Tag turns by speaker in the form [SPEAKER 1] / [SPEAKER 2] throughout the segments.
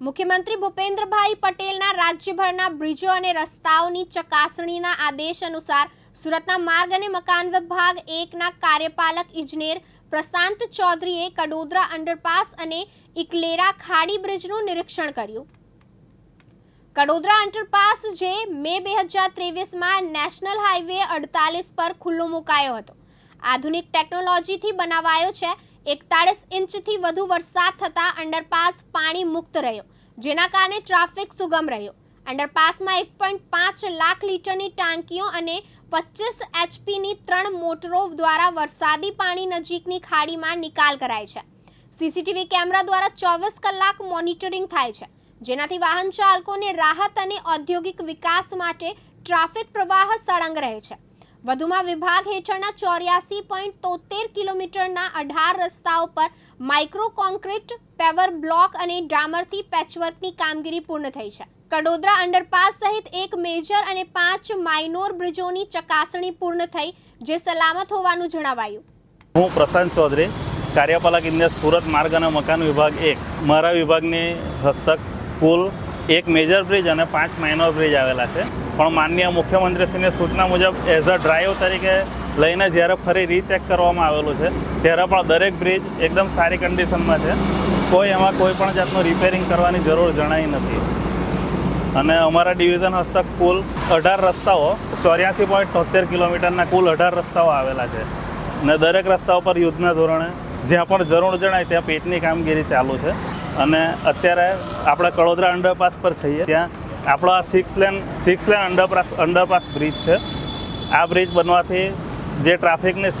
[SPEAKER 1] મુખ્યમંત્રી ભૂપેન્દ્રભાઈ પટેલના રાજ્યભરના બ્રિજો અને રસ્તાઓની ચકાસણીના આદેશ અનુસાર સુરતના માર્ગ અને મકાન વિભાગ એકના કાર્યપાલક ઇજનેર પ્રશાંત ચૌધરીએ કડોદરા અંડરપાસ અને ઇકલેરા ખાડી બ્રિજનું નિરીક્ષણ કર્યું. કડોદરા અંડરપાસ જે મે બે હજાર ત્રેવીસમાં નેશનલ હાઈવે અડતાલીસ પર ખુલ્લો મુકાયો હતો. આધુનિક ટેકનોલોજીથી બનાવાયો છે એકતાળીસ ઇંચથી વધુ વરસાદ થતાં અંડરપાસ પાણી મુક્ત રહ્યો, જેના કારણે ટ્રાફિક સુગમ રહ્યો. અંડરપાસમાં એક પોઈન્ટ પાંચ લાખ લીટરની ટાંકીઓ અને પચીસ એચપીની ત્રણ મોટરો દ્વારા વરસાદી પાણી નજીકની ખાડીમાં નિકાલ કરાય છે. સીસીટીવી કેમેરા દ્વારા ચોવીસ કલાક મોનિટરિંગ થાય છે, જેનાથી વાહન ચાલકોને રાહત અને ઔદ્યોગિક વિકાસ માટે ટ્રાફિક પ્રવાહ સળંગ રહે છે. વધુમાં વિભાગ હેઠળના ચોર્યાસી પોઈન્ટ તોતેર કિલોમીટરના અઢાર રસ્તાઓ પર માઇક્રો કોન્ક્રીટ પેવર બ્લોક અને ડામરથી પેચવર્કની કામગીરી પૂર્ણ થઈ છે. કડોદરા અંડરપાસ સહિત એક મેજર અને પાંચ માઇનોર બ્રિજોની ચકાસણી પૂર્ણ થઈ, જે સલામત હોવાનું જણાવાયું.
[SPEAKER 2] હું પ્રશાંત ચૌધરી, કાર્યપાલક ઇન્દ્ર સુરત માર્ગ અને મકાન વિભાગ એક. મારા વિભાગની હસ્તક કુલ એક મેજર બ્રિજ અને પાંચ માઇનોર બ્રિજ આવેલા છે. પણ માનનીય મુખ્યમંત્રીશ્રીની સૂચના મુજબ એઝ અ ડ્રાઈવ તરીકે લઈને જ્યારે ફરી રીચેક કરવામાં આવેલું છે, ત્યારે પણ દરેક બ્રિજ એકદમ સારી કન્ડિશનમાં છે. કોઈ એમાં કોઈ પણ જાતનું રિપેરિંગ કરવાની જરૂર જણાઈ નથી. અને અમારા ડિવિઝન હસ્તક કુલ અઢાર રસ્તાઓ, ચોર્યાસી પોઈન્ટ તોતેર કિલોમીટરના કુલ અઢાર રસ્તાઓ આવેલા છે. ને દરેક રસ્તાઓ પર યુદ્ધના ધોરણે જ્યાં પણ જરૂર જણાય ત્યાં પેટની કામગીરી ચાલુ છે. અને અત્યારે આપણે કડોદરા અંડરપાસ પર છીએ, ત્યાં આપણો આ six lane six lane underpass underpass bridge છે. આ બ્રિજ બનવાથી જે ટ્રાફિકની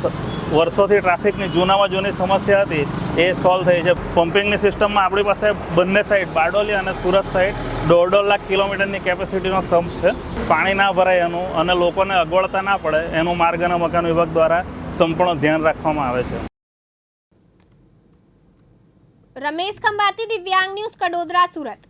[SPEAKER 2] વર્ષોથી ટ્રાફિકની જૂનામાં જૂની સમસ્યા હતી, એ સોલ્વ થઈ છે. પમ્પિંગની સિસ્ટમમાં આપણી પાસે બંને સાઈડ બારડોલી અને સુરત સાઈડ દોઢ દોઢ લાખ કિલોમીટરની કેપેસિટીનો સંપ છે. પાણી ના ભરાય એનું અને લોકોને અગવડતા ના પડે, એનું માર્ગ અને મકાન વિભાગ દ્વારા સંપૂર્ણ ધ્યાન રાખવામાં આવે છે.
[SPEAKER 1] રમેશ ખંભાતી, દિવ્યાંગ ન્યૂઝ, કડોદરા, સુરત.